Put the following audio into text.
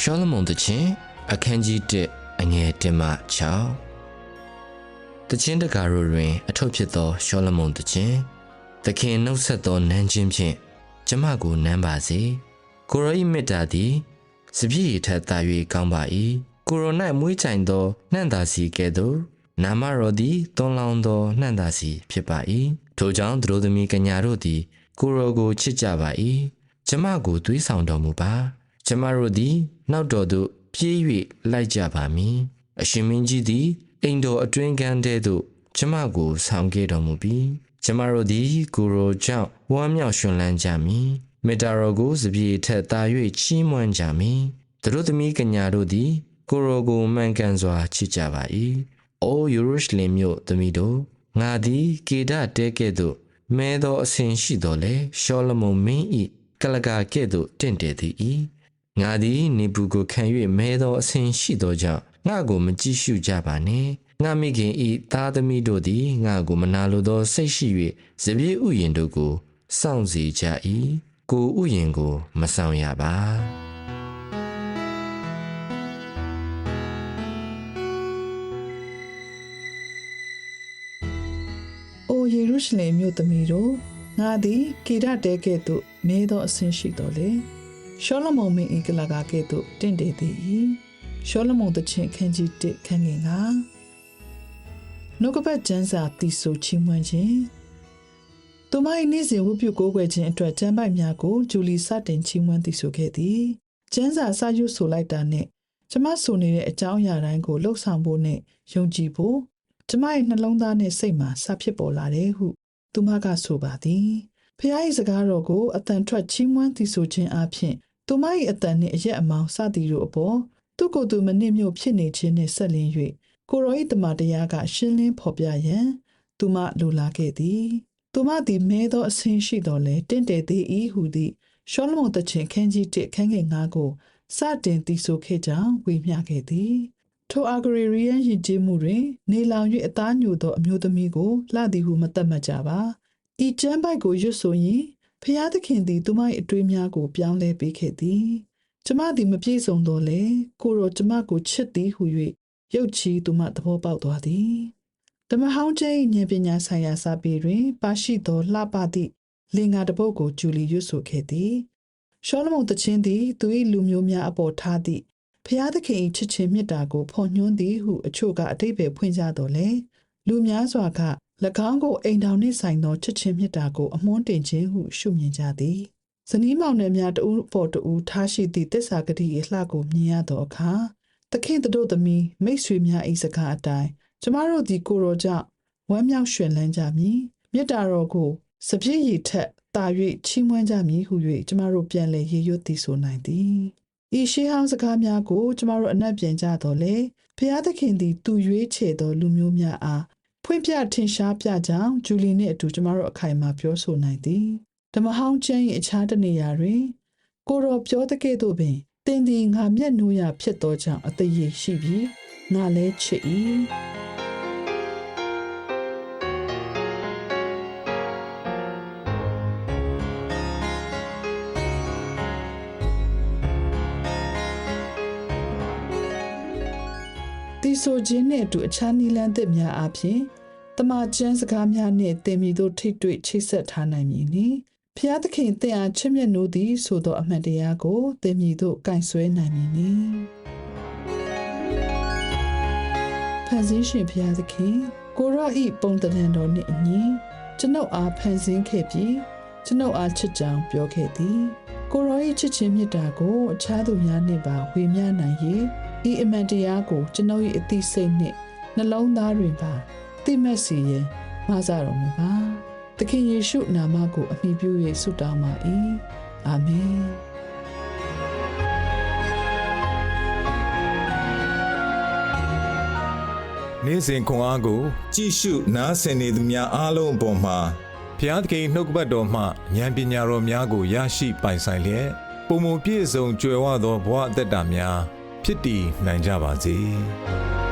ရှောလမုန်တခြင်းအခန်းကြီး1အငယ်1မှ6တခြင်းတကာတို့တွင်အထုပ်ဖြစ်သောရှောလမုန်တခြင်းသခင်နှုတ်ဆက်သောနမ်းခြင်းဖြင့်ကျမကိုနမ်းပါစေကိုရောဤမေတ္တာသည်စပြည့်ထက်သာ၍ကောင်းပါ၏ကိုရို၌မွေးကြိုင်သောနှံ့သာစီကဲ့သို့နာမတော်သည်တွန်းလောင်းသောနှံ့သာစီဖြစ်ပါ၏ထိုကြောင့်သူတို့သမီးကညာတို့သည်ကိုရောကိုချစ်ကြပါ၏ကျမကိုသွေးဆောင်တော်မူပါ ကျမတို့သည် နောက်တော်သို့ပြေး၍လိုက်ကြပါမည်အရှင်မင်းကြီးသည်အိမ်တော်အတွင်းကန်းထဲသို့ကျမကိုဆောင်ခဲ့တော်မူပြီးကျမတို့သည်ကိုယ်တော်ကြောင့်ဝမ်းမြောက်ရွှင်လန်းကြမည်မေတ္တာတော်ကိုစပြေထက်သာ၍ချီးမွမ်းကြမည်သူတို့သမီးကညာတို့သည် ကိုယ်တော်ကိုမှန်ကန်စွာချစ်ကြပါ၏အိုယေရုရှလင်မြို့သမီးတို့ငါသည်ကေဒတဲကဲ့သို့မဲသောအစဉ်ရှိတော်လေရှောလမုန်မင်း၏ကလကာကဲ့သို့တင့်တယ်သည်၏ ငါသည်နေဘူးကိုခံ၍မဲသောအစဉ်ရှိသောကြောင့်ငါကိုမကြည့်ရှုကြပါနှင့်ငါမိခင်ဤသားသမီးတို့သည်ငါကိုမနာလိုသောစိတ်ရှိ၍ဇပြေဥယျင်တို့ကိုစောင့်စီကြ၏ကိုဥယျင်ကိုမဆောင်ရပါ။အိုယေရုရှလင်မြို့သမီးတို့ငါသည်ကေဒတဲကဲ့သို့မဲသောအဆင်းရှိတော်လေ။ ရှောလမုန်မင်းဤကလာကကဲ့သို့တင့်တယ်သည်။ရှောလမုန်တခြင်းခန်းကြီး1ခန်းငယ်9နှုတ်ကပတ်ကျမ်းစာတီဆိုချီးမွမ်းခြင်းသူမ၏နေ့စဉ်ဝတ်ပြုကိုးကွယ်ခြင်းအတွက်ကျမ်းပိုက်များကိုဂျူလီစတင်ချီးမွမ်းတီဆိုခဲ့သည်။ကျမ်းစာစာရွတ်ဆိုလိုက်တာနဲ့ကျမဆိုနေတဲ့အကြောင်းအရာတိုင်းကိုလှုပ်ဆောင်ဖို့နဲ့ယုံကြည်ဖို့ကျမရဲ့နှလုံးသားနဲ့စိတ်မှာစဖြစ်ပေါ်လာတယ်ဟု သူမကဆိုပါသည်ဖခင်၏စကားတော်ကိုအတန်ထွက်ချီးမွမ်းသီဆိုခြင်းအပြင် သူမ၏အတန်နှင့်အရက်အမောင်စသည်တို့အပေါ်သူကိုယ်သူမနစ်မြို့ဖြစ်နေခြင်းနှင့်ဆက်လင်း၍ကိုရော၏တမန်တရားကရှင်းလင်းဖော်ပြရန်သူမလိုလားခဲ့သည်သူမသည်မဲသောအဆင်းရှိတော်လဲတင့်တယ်သည်ဤဟုသည်ရှောလမုန်တခြင်းခန်းကြီး1ခန်းငယ်9ကိုစတင်သီဆိုခဲ့ကြောင်းဝေမျှခဲ့သည်ထိုအာဂရီရီယန်ယဉ်ကျေးမှုတွင် နေလောင်၍အသားညိုသောအမျိုးသမီးကိုလှသည်ဟုမတတ်မှတ်ကြပါ။ဤကျမ်းပိုက်ကိုရွတ်ဆိုရင် ဖျားသခင်သည်သူမ၏အတွေးများကို ပြောင်းလဲပေးခဲ့သည်။ကျမသည်မပြည့်စုံတော့လေကိုရောကျမကိုချစ်သည်ဟု၍ရုတ်ချီသူမသဘောပေါက်သွားသည်။တမဟောင်းကျဲ၏ဉာဏ်ပညာဆိုင်ရာစာပေတွင် ပါရှိသောလှပသည့်လင်္ကာတစ်ပုဒ်ကိုဂျူလီရွတ်ဆိုခဲ့သည်။ရှောလမုန်တခြင်းသည်သူ၏လူမျိုးများအပေါ်ထားသည့်ဖျားသခင်၏ချစ်ခြင်းမေတ္တာကိုဖော်ညွှန်းသည်ဟုအချို့ကအတိတ်ပဲဖွင့်ကြတော်လဲလူများစွာက၎ င်းကိုအိမ်ထောင်နှင့်ဆိုင်သောချစ်ခြင်းမေတ္တာကိုအမွှန်းတင်ခြင်းဟုရှုမြင်ကြသည်ဇနီးမောင်နှံများတဦးပေါ်တဦးထားရှိသည့်တစ္ဆာဂတိ၏လှကိုမြင်ရသောအခါသခင်တို့သမီးမိတ်ဆွေများ၏စကားအတိုင်းကျမတို့သည်ကိုရောကြောင့်ဝမ်းမြောက်ရွှင်လန်းကြမည်မေတ္တာတော်ကိုစပြည့်ရည်ထက်တာ၍ချီးမွမ်းကြမည်ဟု၍ကျမတို့ပြန်လည်ရေရွတ်သည်ဆိုနိုင်သည်ဤရှေးဟောင်းစကားများကိုကျမတို့အနက်ပြန်ကြတော့လေဖျားသခင်သည်သူရွေးချယ်သောလူမျိုးများအား ဖွင့်ပြထင်ရှားပြကြောင်းဂျူလီနှင့်အတူကျမတို့အခိုင်အမာပြောဆိုနိုင်သည်ဓမ္မဟောင်းကျမ်း၏အခြားတစ်နေရာတွင် ကိုရောပြောတဲ့ကဲ့သို့ပင်တင်သည်ငါမျက်နှိုးရဖြစ်သောကြောင့်အသေးရရှိပြီးငါလည်းချစ်၏တီဆိုခြင်းနှင့်အတူအခြားနီလန်းသစ်များအပြင် တမန်ကျမ်းစကားများနှင့်တင်မီတို့ထိတ်တွေ့ချိတ်ဆက်ထားနိုင်မည်နီဖျားသခင်တင့်အားချစ်မြတ်နိုးသည်ဆိုသောအမှန်တရားကိုတင်မီတို့ကင်ဆွဲနိုင်မည်နီဖန်ဆင်းရှင်ဖျားသခင်ကိုရောဤပုံတန်တော်နှင့်အညီကျွန်ုပ်အားဖန်ဆင်းခဲ့ပြီးကျွန်ုပ်အားချစ်ကြောင်ပြောခဲ့သည်ကိုရောဤချစ်ခြင်းမေတ္တာကိုအခြားသူများနှင့်ပါဝေမျှနိုင်၍ဤအမှန်တရားကိုကျွန်ုပ်၏အသိစိတ်နှင့်နှလုံးသားတွင်ပါ သိမဲ့စီရင်မဆတော်မူပါသခင်ယေရှုနာမကိုအမိပြု၍ဆုတောင်းပါ၏အာမင်နေ့စဉ်ခွန်အားကို ကြည့်ရှုနားဆင်နေသူများအားလုံးအပေါ်မှာဘုရားသခင်နှုတ်ကပတ်တော်မှဉာဏ်ပညာတော်များကိုရရှိပိုင်ဆိုင်လျက်ပုံပုံပြည့်စုံကြွယ်ဝသောဘဝအသက်တာများဖြစ်တည်နိုင်ကြပါစေ။